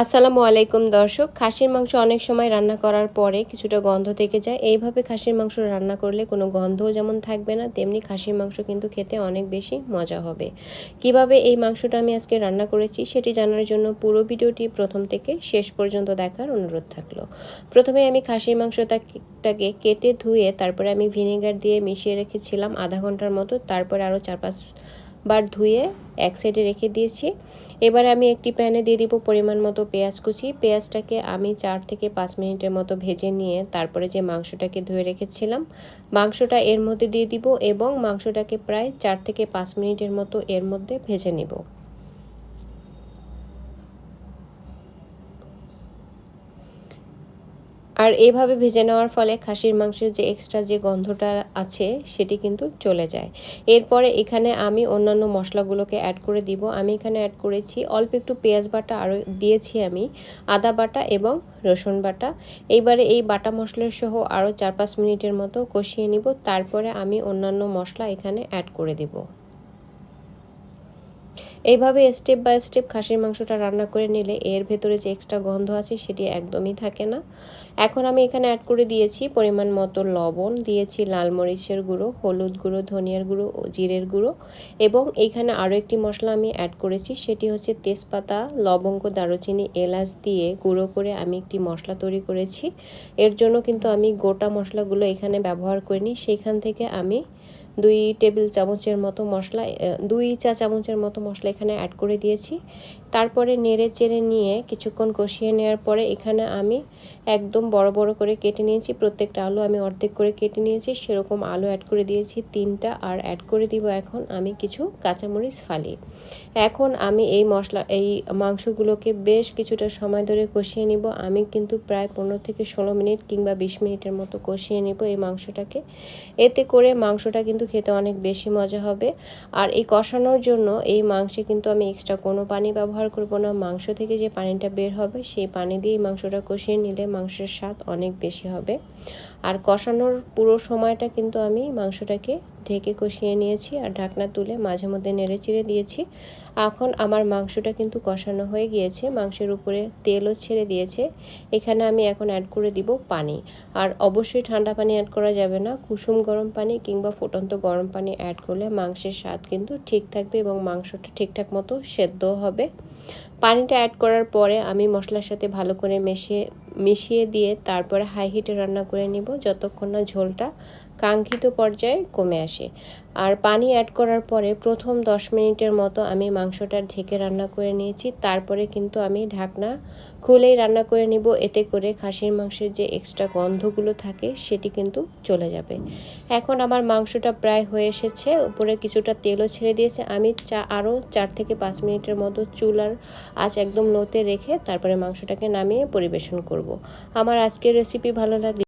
আসসালামু আলাইকুম দর্শক, খাসির মাংস অনেক সময় রান্না করার পরে কিছুটা গন্ধ থেকে যায়। এইভাবে খাসির মাংস রান্না করলে কোনো গন্ধও যেমন থাকবে না, তেমনি খাসির মাংস কিন্তু খেতে অনেক বেশি মজা হবে। কীভাবে এই মাংসটা আমি আজকে রান্না করেছি সেটি জানার জন্য পুরো ভিডিওটি প্রথম থেকে শেষ পর্যন্ত দেখার অনুরোধ থাকল। প্রথমে আমি খাসির মাংসটাকে কেটে ধুয়ে তারপরে আমি ভিনেগার দিয়ে মিশিয়ে রেখেছিলাম আধা ঘণ্টার মতো, তারপরে আরও চার পাঁচ বার ধুয়ে এক সাইডে রেখে দিয়েছি। এবার আমি একটি প্যানে দিয়ে দিব পরিমাণ মতো পেঁয়াজ কুচি। পেঁয়াজটাকে আমি চার থেকে পাঁচ মিনিটের মতো ভেজে নিয়ে তারপরে যে মাংসটাকে ধুয়ে রেখেছিলাম, মাংসটা এর মধ্যে দিয়ে দিব এবং মাংসটাকে প্রায় চার থেকে পাঁচ মিনিটের মতো এর মধ্যে ভেজে নিব। আর এভাবে ভেজে নেওয়ার ফলে খাসির মাংসের যে এক্সট্রা যে গন্ধটা আছে, সেটি কিন্তু চলে যায়। এরপরে এখানে আমি অন্যান্য মশলাগুলোকে অ্যাড করে দিব। আমি এখানে অ্যাড করেছি অল্প একটু পেঁয়াজ বাটা আরও দিয়েছি আমি, আদা বাটা এবং রসুন বাটা। এইবারে এই বাটা মশলার সহ আরও চার পাঁচ মিনিটের মতো কষিয়ে নিব। তারপরে আমি অন্যান্য মশলা এখানে অ্যাড করে দেবো। এইভাবে স্টেপ বাই স্টেপ খাসির মাংসটা রান্না করে নিলে এর ভেতরে যে এক্সট্রা গন্ধ আছে সেটি একদমই থাকে না। এখন আমি এখানে অ্যাড করে দিয়েছি পরিমাণ মতো লবণ, দিয়েছি লাল মরিচের গুঁড়ো, হলুদ গুঁড়ো, ধনিয়ার গুঁড়ো ও জিরের গুঁড়ো এবং এইখানে আরও একটি মশলা আমি অ্যাড করেছি সেটি হচ্ছে তেজপাতা, লবঙ্গ, দারুচিনি, এলাচ দিয়ে গুঁড়ো করে আমি একটি মশলা তৈরি করেছি। এর জন্য কিন্তু আমি গোটা মশলাগুলো এখানে ব্যবহার করিনি, সেখান থেকে আমি দুই টেবিল চামচের মতো মশলা দুই চা চামচের মতো মশলা এখানে অ্যাড করে দিয়েছি। তারপরে নেড়ে চেড়ে নিয়ে কিছুক্ষণ কষিয়ে নেওয়ার পরে এখানে আমি একদম বড় বড় করে কেটে নিয়েছি। প্রত্যেকটা আলু আমি অর্ধেক করে কেটে নিয়েছি। সেরকম আলু অ্যাড করে দিয়েছি তিনটা আর অ্যাড করে দিব এখন আমি কিছু কাঁচামরিচ ফালি। এখন আমি এই মশলা, এই মাংসগুলোকে বেশ কিছুটা সময় ধরে কষিয়ে নিব। আমি কিন্তু প্রায় পনেরো থেকে ষোলো মিনিট কিংবা বিশ মিনিটের মতো কষিয়ে নিব এই মাংসটাকে। এতে করে মাংসটা কিন্তু খেতে অনেক বেশি মজা হবে। আর এই কষানোর জন্য এই মাংসে কিন্তু আমি এক্সট্রা কোনো পানি ব্যবহার করব না। মাংস থেকে যে পানিটা বের হবে, সেই পানি দিয়ে মাংসটা কষিয়ে নিলে মাংসের স্বাদ অনেক বেশি হবে। আর কষানোর পুরো সময়টা কিন্তু আমি মাংসটাকে ঢেকে কষিয়ে নিয়েছি আর ঢাকনা তুলে মাঝে মধ্যে নেড়ে চিড়ে দিয়েছি। এখন আমার মাংসটা কিন্তু কষানো হয়ে গিয়েছে, মাংসের উপরে তেলও ছেড়ে দিয়েছে। এখানে আমি এখন অ্যাড করে দিব পানি। আর অবশ্যই ঠান্ডা পানি অ্যাড করা যাবে না, কুসুম গরম পানি কিংবা ফুটন্ত গরম পানি অ্যাড করলে মাংসের স্বাদ কিন্তু ঠিক থাকবে এবং মাংসটা ঠিকঠাক মতো সেদ্ধ হবে। পানিটা অ্যাড করার পরে আমি মশলার সাথে ভালো করে মিশিয়ে মিশিয়ে দিয়ে তারপরে হাই হিটে রান্না করে নিব, যতক্ষণ না ঝোলটা কাঙ্ক্ষিত পর্যায়ে কমে আসে। আর পানি অ্যাড করার পরে প্রথম দশ মিনিটের মতো আমি মাংসটা ঢেকে রান্না করে নিয়েছি। তারপরে কিন্তু আমি ঢাকনা খুলেই রান্না করে নিব। এতে করে খাসির মাংসের যে এক্সট্রা গন্ধগুলো থাকে সেটি কিন্তু চলে যাবে। এখন আমার মাংসটা প্রায় হয়ে এসেছে। উপরে কিছুটা তেলও ছেড়ে দিয়েছে। আমি চা আরও চার থেকে পাঁচ মিনিটের মতো চুলার আঁচ একদম লোতে রেখে তারপরে মাংসটাকে নামিয়ে পরিবেশন করব। আমার আজকের রেসিপি ভালো লাগলে